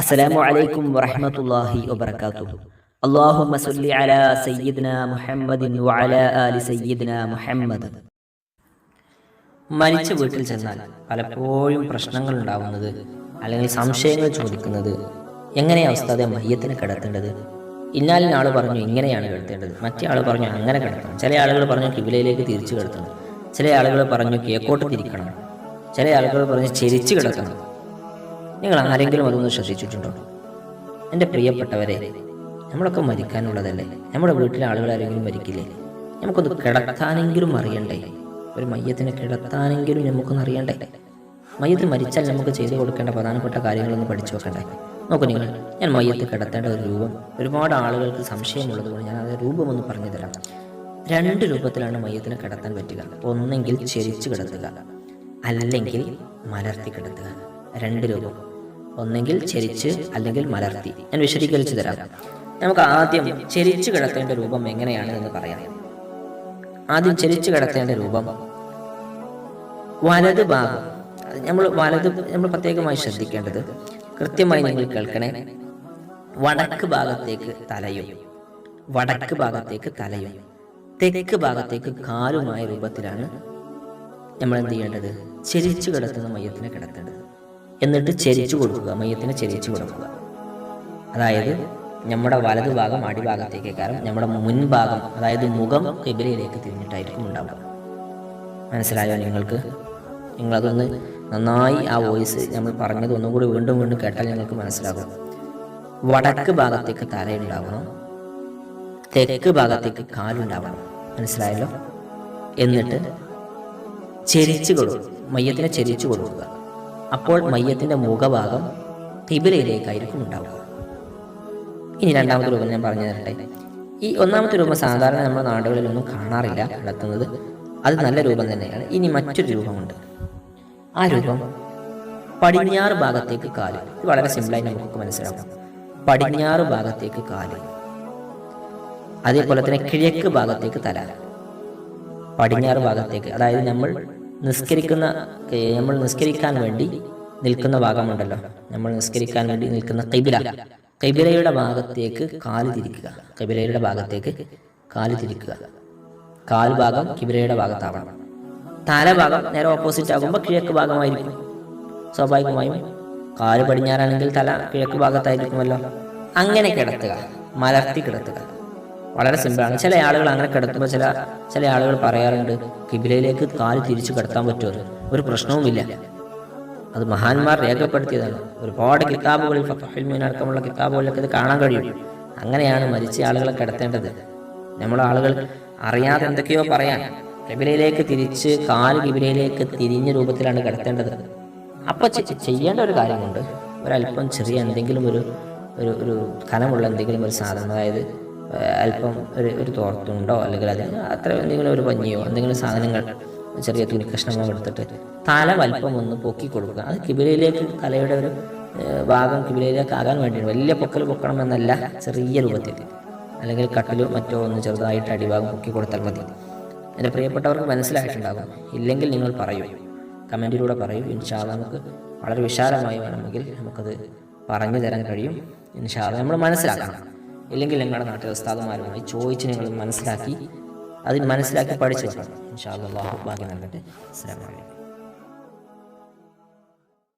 അസ്സലാമു അലൈക്കും വറഹ്മത്തുള്ളാഹി വബറകാതുഹു. അല്ലാഹുമ്മ സല്ലി അലാ സയ്യിദ്ന മുഹമ്മദിൻ വഅലാ ആലി സയ്യിദ്ന മുഹമ്മദ്. മരിച്ച വീട്ടിൽ ചെന്നാൽ പലപ്പോഴും പ്രശ്നങ്ങൾ ഉണ്ടാവുന്നത് അല്ലെങ്കിൽ സംശയങ്ങൾ ചോദിക്കുന്നത് എങ്ങനെയാണ് ഉസ്താദെ മയ്യത്തിനെ കിടത്തേണ്ടത്? ഇന്നാലിന് ആൾ പറഞ്ഞു ഇങ്ങനെയാണ് കിടത്തേണ്ടത്. മറ്റേ ആൾ പറഞ്ഞു അങ്ങനെ കിടത്തണം. ചില ആളുകൾ പറഞ്ഞു കിബിലയിലേക്ക് തിരിച്ചു കിടത്തണം. ചില ആളുകൾ പറഞ്ഞു കേക്കോട്ട് തിരിക്കണം ചില ആളുകൾ പറഞ്ഞു ചിരിച്ചു കിടക്കണം. നിങ്ങൾ ആരെങ്കിലും അതൊന്ന് ശ്രദ്ധിച്ചിട്ടുണ്ടോ? എന്റെ പ്രിയപ്പെട്ടവരെ നമ്മളൊക്കെ മരിക്കാനുള്ളതല്ലേ? നമ്മുടെ വീട്ടിലെ ആളുകൾ ആരെങ്കിലും മരിക്കില്ലേ? നമുക്കൊന്ന് കിടത്താനെങ്കിലും അറിയണ്ടേ? ഒരു മയ്യത്തിനെ കിടത്താനെങ്കിലും നമുക്കൊന്ന് അറിയണ്ടേ? മയ്യത്ത് മരിച്ചാൽ നമുക്ക് ചെയ്തു കൊടുക്കേണ്ട പ്രധാനപ്പെട്ട കാര്യങ്ങളൊന്ന് പഠിച്ചു വെക്കണ്ടേ? നോക്കൂ നിങ്ങൾ ഞാൻ മയ്യത്ത് കിടത്തേണ്ട ഒരു രൂപം ഒരുപാട് ആളുകൾക്ക് സംശയമുള്ളത് കൊണ്ട് ഞാൻ അത് രൂപം ഒന്ന് പറഞ്ഞു തരാം. രണ്ട് രൂപത്തിലാണ് മയ്യത്തിനെ കിടത്താൻ പറ്റുക. ഒന്നെങ്കിൽ ചെരിച്ചു കിടത്തുക. അല്ലെങ്കിൽ മലർത്തി കിടത്തുക. രണ്ട് രൂപം. ഒന്നെങ്കിൽ ചെരിച്ച് അല്ലെങ്കിൽ മലർത്തി. ഞാൻ വിശദീകരിച്ചു തരാം. നമുക്ക് ആദ്യം ചെരിച്ചു കിടത്തേണ്ട രൂപം എങ്ങനെയാണ് എന്ന് പറയാം. ആദ്യം ചെരിച്ചു കിടത്തേണ്ട രൂപം. വലത് ഭാഗം. നമ്മൾ വലത് നമ്മൾ പ്രത്യേകമായി ശ്രദ്ധിക്കേണ്ടത് കൃത്യമായി നിങ്ങൾ കേൾക്കണേ. വടക്ക് ഭാഗത്തേക്ക് തലയും വടക്ക് ഭാഗത്തേക്ക് തലയും തെക്ക് ഭാഗത്തേക്ക് കാലുമായ രൂപത്തിലാണ് നമ്മൾ എന്ത് ചെയ്യേണ്ടത്? ചെരിച്ചു കിടത്തുന്ന മയ്യത്തിനെ കിടത്തേണ്ടത്. എന്നിട്ട് ചെരിച്ചു കൊടുക്കുക മയ്യത്തിനെ ചെരിച്ചു കൊടുക്കുക. അതായത് നമ്മുടെ വലതു ഭാഗം അടിഭാഗത്തേക്ക് കാരണം നമ്മുടെ മുൻഭാഗം അതായത് മുഖം കിബിലയിലേക്ക് തിരിഞ്ഞിട്ടായിരിക്കും ഉണ്ടാവുക. മനസ്സിലായോ നിങ്ങൾക്ക്? നിങ്ങളതൊന്ന് നന്നായി ആ വോയിസ് നമ്മൾ പറഞ്ഞത് ഒന്നും കൂടി വീണ്ടും വീണ്ടും കേട്ടാൽ നിങ്ങൾക്ക് മനസ്സിലാകും. വടക്ക് ഭാഗത്തേക്ക് തലയുണ്ടാവണം തെക്ക് ഭാഗത്തേക്ക് കാലുണ്ടാവണം. മനസ്സിലായല്ലോ? എന്നിട്ട് ചെരിച്ചു കൊടുക്കും മയ്യത്തിനെ ചെരിച്ചു കൊടുക്കുക. അപ്പോൾ മയ്യത്തിന്റെ മുഖഭാഗം കിബിലയിലേക്കായിരിക്കും ഉണ്ടാവുക ഇനി രണ്ടാമത്തെ രൂപം ഞാൻ പറഞ്ഞു തരട്ടെ. ഈ ഒന്നാമത്തെ രൂപം സാധാരണ നമ്മുടെ നാടുകളിലൊന്നും കാണാറില്ല നടത്തുന്നത്. അത് നല്ല രൂപം തന്നെയാണ്. ഇനി മറ്റൊരു രൂപമുണ്ട്. ആ രൂപം പടിഞ്ഞാറ് ഭാഗത്തേക്ക് കാൽ. ഇത് വളരെ സിമ്പിളായി നമുക്ക് മനസ്സിലാക്കാം. പടിഞ്ഞാറ് ഭാഗത്തേക്ക് കാൽ. അതേപോലെ തന്നെ കിഴക്ക് ഭാഗത്തേക്ക് തല. പടിഞ്ഞാറ് ഭാഗത്തേക്ക്. അതായത് നമ്മൾ നിസ്കരിക്കുന്ന നമ്മൾ നിസ്കരിക്കാൻ വേണ്ടി നിൽക്കുന്ന ഭാഗമുണ്ടല്ലോ. നമ്മൾ നിസ്കരിക്കാൻ വേണ്ടി നിൽക്കുന്ന കൈബില കൈബിലയുടെ ഭാഗത്തേക്ക് കാൽ തിരിക്കുക. കൈബിലയുടെ ഭാഗത്തേക്ക് കാൽ തിരിക്കുക. കാൽ ഭാഗം കിബിലയുടെ ഭാഗത്താവണം. തല ഭാഗം നേരെ ഓപ്പോസിറ്റ് ആകുമ്പോൾ കിഴക്ക് ഭാഗമായിരിക്കും. സ്വാഭാവികമായും കാൽ പടിഞ്ഞാറാണെങ്കിൽ തല കിഴക്ക് ഭാഗത്തായിരിക്കുമല്ലോ. അങ്ങനെ കിടത്തുക. മലർത്തി കിടത്തുക. വളരെ സിമ്പിളാണ് ചില ആളുകൾ അങ്ങനെ കിടത്തുമ്പോൾ ചില ചില ആളുകൾ പറയാറുണ്ട് കിബിലയിലേക്ക് കാൽ തിരിച്ചു കിടത്താൻ പറ്റുമോ? ഒരു പ്രശ്നവുമില്ല. അത് മഹാന്മാർ രേഖപ്പെടുത്തിയതാണ്. ഒരുപാട് കിതാബുകളിൽ മീൻ അടക്കമുള്ള കിതാബുകളിലൊക്കെ ഇത് കാണാൻ കഴിയും. അങ്ങനെയാണ് മരിച്ച ആളുകളെ കിടത്തേണ്ടത്. നമ്മളെ ആളുകൾ അറിയാതെ എന്തൊക്കെയോ പറയാൻ. കിബിലയിലേക്ക് തിരിച്ച് കാൽ കിബിലയിലേക്ക് തിരിഞ്ഞ രൂപത്തിലാണ് കിടത്തേണ്ടത്. അപ്പൊ ചെയ്യേണ്ട ഒരു കാര്യമുണ്ട്. ഒരല്പം ചെറിയ എന്തെങ്കിലും ഒരു ഒരു ഒരു കനമുള്ള എന്തെങ്കിലും ഒരു സാധനം. അതായത് അല്പം ഒരു ഒരു തോർത്തുണ്ടോ? അല്ലെങ്കിൽ അത് അത്ര എന്തെങ്കിലും ഒരു പഞ്ഞിയോ എന്തെങ്കിലും സാധനങ്ങൾ ചെറിയ തുണി കഷ്ണങ്ങൾ എടുത്തിട്ട് തല വലിപ്പം ഒന്ന് പൊക്കി കൊടുക്കുക. അത് കിബിലയിലേക്ക് തലയുടെ ഒരു ഭാഗം കിബിലയിലേക്ക് ആകാൻ വേണ്ടിയാണ്. വലിയ പൊക്കൽ പൊക്കണമെന്നല്ല ചെറിയ രൂപത്തിൽ. അല്ലെങ്കിൽ കട്ടിലോ മറ്റോ ഒന്ന് ചെറുതായിട്ട് അടിഭാഗം പൊക്കി കൊടുത്താൽ മതി. എന്റെ പ്രിയപ്പെട്ടവർക്ക് മനസ്സിലായിട്ടുണ്ടാകും. ഇല്ലെങ്കിൽ നിങ്ങൾ പറയൂ. കമന്റിലൂടെ പറയൂ. ഇൻഷാല്ല നമുക്ക് വളരെ വിശാലമായി വേണമെങ്കിൽ നമുക്കത് പറഞ്ഞു തരാൻ കഴിയും. ഇൻഷാല്ല നമ്മൾ മനസ്സിലാക്കണം. ഇല്ലെങ്കിൽ നിങ്ങളുടെ നാട്ടിലെ ഉസ്താദുമാരുമായി ചോദിച്ച് നിങ്ങൾ മനസ്സിലാക്കി അതിന് മനസ്സിലാക്കി പഠിച്ചു വെക്കണം. ഇൻഷാല്ല അള്ളാഹു ഭാഗ്യം നൽകട്ടെ. അലൈക്കും.